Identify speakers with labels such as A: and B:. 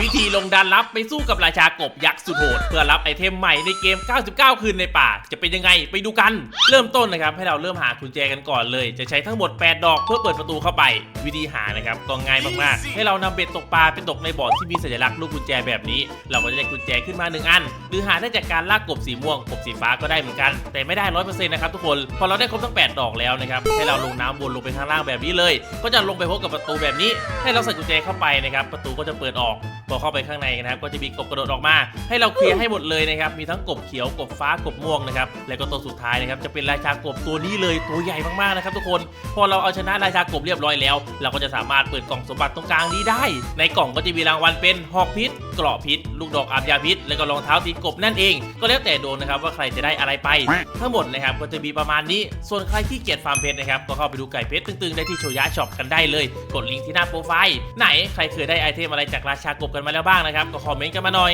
A: วิธีลงดันลับไปสู้กับราชากบยักษ์สุดโหดเพื่อรับไอเทมใหม่ในเกม 99 คืนในป่า จะเป็นยังไงไปดูกัน เริ่มต้นนะครับ ให้เราเริ่มหากุญแจกันก่อนเลย จะใช้ทั้งหมด 8 ดอกเพื่อเปิดประตูเข้าไป วิธีหานะครับก็ง่ายมากๆ ให้เรานำเบ็ดตกปลาไปตกในบ่อที่มีสัญลักษณ์ลูกกุญแจแบบนี้ เราก็จะได้กุญแจขึ้นมาหนึ่งอัน หรือหาได้จากการลากกบสีม่วงกบสีฟ้าก็ได้เหมือนกัน แต่ไม่ได้ร้อยเปอร์เซ็นต์นะครับทุกคนพอเราได้ครบทั้ง 8 ดอกแล้วนะครับให้เราลงน้ำวนลงไปข้างล่างแบบนี้เลย ก็จะลงไปพบกับประตูแบบนี้ ให้เราใส่กุญแจเข้าไปนะครับประตูก็จะเปิดออก พอเข้าไปข้างในนะครับก็จะมีกบกระโดดออกมา ให้เราเคลียร์ให้หมดเลยนะครับมีทั้งกบเขียวกบฟ้ากบม่วงนะครับแล้วก็ตัวสุดท้ายนะครับจะเป็นราชากบตัวนี้เลยตัวใหญ่มากๆนะครับทุกคนพอเราเอาชนะราชากบเรียบร้อยแล้ว เราก็จะสามารถเปิดกล่องสมบัติตรงกลางนี้ได้ ในกล่องก็จะมีรางวัลเป็นหอกพิษเกราะพิษ ลูกดอกอาบยาพิษ แล้วก็รองเท้าตีกบนั่นเอง ก็แล้วแต่โดวงนะครับว่าใครจะได้อะไรไป ทั้งหมดนะครับก็จะมีประมาณนี้ ส่วนใครที่เกียจฟาร์มเพชรนะครับก็เข้าไปดูไก่เพชรตึงๆได้ที่โชยะช็อปกันได้เลย กดลิงก์ที่หน้าโปรไฟล์ไหนใครเคยได้ไอเทมอะไรจากราชากบกันมาแล้วบ้างนะครับ ก็คอมเมนต์กันมาหน่อย